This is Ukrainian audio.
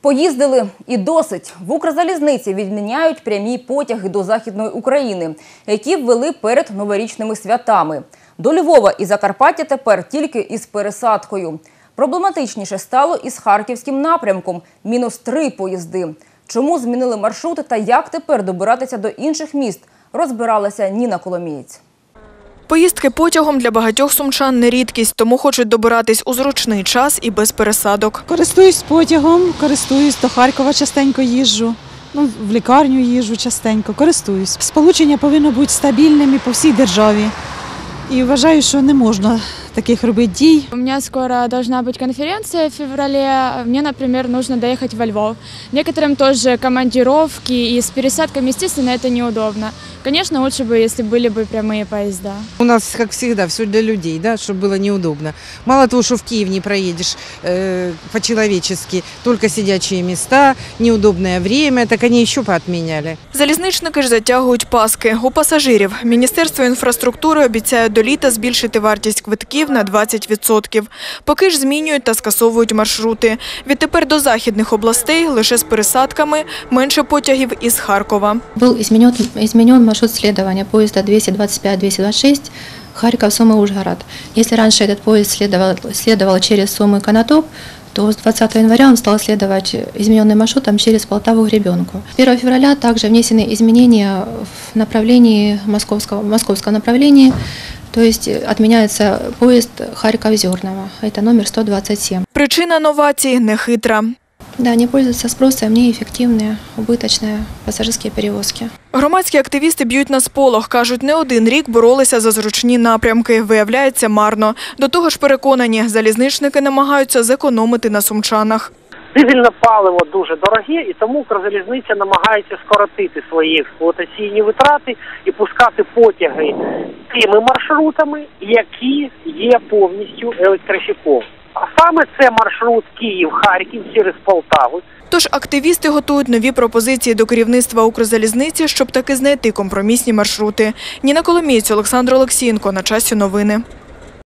Поїздили і досить. В Укрзалізниці відміняють прямі потяги до Західної України, які ввели перед новорічними святами. До Львова і Закарпаття тепер тільки із пересадкою. Проблематичніше стало із харківським напрямком – мінус три поїзди. Чому змінили маршрути та як тепер добиратися до інших міст, розбиралася Ніна Коломієць. Поїздки потягом для багатьох сумчан не рідкість, тому хочуть добиратись у зручний час і без пересадок. Користуюсь потягом, користуюсь до Харкова частенько їжджу. Ну, в лікарню їжджу частенько, користуюсь. Сполучення повинно бути стабільним і по всій державі. І вважаю, що не можна таких робити дій. У меня скоро должна быть конференция в феврале. Мне, например, нужно доехать во Львов. Некоторым тоже командировки и с пересадками, естественно, это неудобно. Конечно, лучше бы, если были бы прямые поезда. У нас, как всегда, все для людей, да, чтобы было неудобно. Мало того, что в Киев не проедешь э, по-человечески, только сидячие места, неудобное время, так они еще поотменяли. Залізничники ж затягують паски. У пасажирів Міністерство інфраструктури обіцяє до літа збільшити вартість квитків на 20%. Поки ж змінюють та скасовують маршрути. Відтепер до західних областей лише з пересадками, менше потягів із Харкова. Был изменен, изменен маршрут следования поезда 225-226 Харьков, Сумы, Ужгород. Если раньше этот поезд следовал, следовал через Сумы, Конотоп, то с 20 января он стал следовать измененным маршрутом через Полтаву, Гребенку. 1 февраля также внесены изменения в направлении московского, московском направлении, то есть отменяется поезд Харьков-Зерново, это номер 127. Причина новацій нехитра. Да, они пользуются спросом, неэффективные, убыточные пассажирские перевозки. Громадські активісти б'ють на сполох. Кажуть, не один рік боролися за зручні напрямки. Виявляється, марно. До того ж переконані, залізничники намагаються зекономити на сумчанах. Дизельне паливо дуже дороге, і тому Укрзалізниця намагається скоротити свої експлуатаційні витрати і пускати потяги тими маршрутами, які є повністю електрифіковані. А саме це маршрут Київ-Харків через Полтаву. Тож активісти готують нові пропозиції до керівництва Укрзалізниці, щоб таки знайти компромісні маршрути. Ніна Коломієць, Олександр Олексієнко. На часі новини.